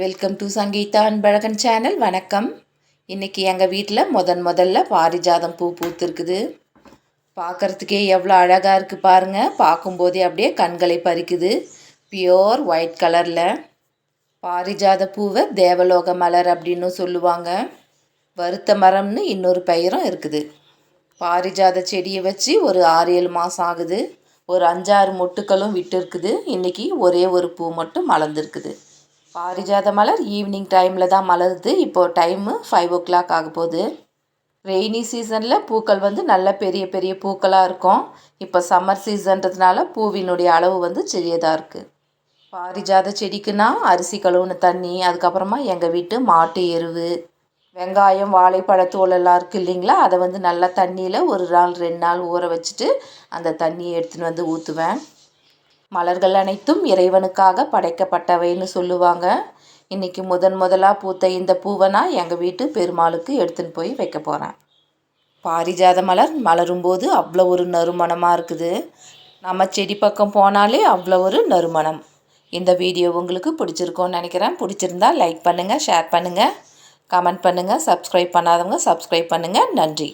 Welcome to Sangeetha Anbazhagan channel வணக்கம். இன்றைக்கி எங்கள் வீட்டில் முதன் முதல்ல பாரிஜாதம் பூ பூத்துருக்குது. பார்க்குறதுக்கே எவ்வளோ அழகாக இருக்குது பாருங்கள் பார்க்கும்போதே அப்படியே கண்களை பறிக்குது. பியோர் ஒயிட் கலரில் பாரிஜாத பூவை தேவலோக மலர் அப்படின்னு சொல்லுவாங்க. வருத்த மரம்னு இன்னொரு பெயரும் இருக்குது. பாரிஜாத செடியை வச்சு ஒரு ஆறு ஏழு மாதம் ஆகுது. ஒரு அஞ்சாறு மொட்டுக்களும் விட்டு இருக்குது இன்றைக்கி ஒரே ஒரு பூ மட்டும் மலர்ந்துருக்குது. பாரிஜாத மலர் ஈவினிங் டைமில் தான் மலருது. இப்போது டைமு ஃபைவ் ஓ கிளாக் ஆக போகுது. ரெய்னி சீசனில் பூக்கள் வந்து நல்ல பெரிய பெரிய பூக்களாக இருக்கும். இப்போ சம்மர் சீசன்றதுனால பூவினுடைய அளவு வந்து சிறியதாக இருக்குது பாரிஜாத செடிக்குன்னா அரிசி கழுவுன தண்ணி அதுக்கப்புறமா எங்கள் வீட்டு மாட்டு எருவு வெங்காயம் வாழைப்பழத்தோல் எல்லாம் இருக்குது இல்லைங்களா? அதை வந்து நல்லா தண்ணியில் ஒரு நாள் ரெண்டு நாள் ஊற வச்சுட்டு அந்த தண்ணியை எடுத்துன்னு வந்து ஊற்றுவேன் மலர்கள் அனைத்தும் இறைவனுக்காக படைக்கப்பட்டவைன்னு சொல்லுவாங்க. இன்றைக்கி முதன் முதலாக பூத்த இந்த பூவை நான் எங்கள் வீட்டு பெருமாளுக்கு எடுத்துன்னு போய் வைக்க போகிறேன் பாரிஜாத மலர் மலரும் போது அவ்வளோ ஒரு நறுமணமாக இருக்குது. நம்ம செடி பக்கம் போனாலே அவ்வளோ ஒரு நறுமணம். இந்த வீடியோ உங்களுக்கு பிடிச்சிருக்கோன்னு நினைக்கிறேன். பிடிச்சிருந்தா லைக் பண்ணுங்கள் ஷேர் பண்ணுங்கள் கமெண்ட் பண்ணுங்கள் சப்ஸ்கிரைப் பண்ணாதவங்க சப்ஸ்கிரைப் பண்ணுங்கள் நன்றி.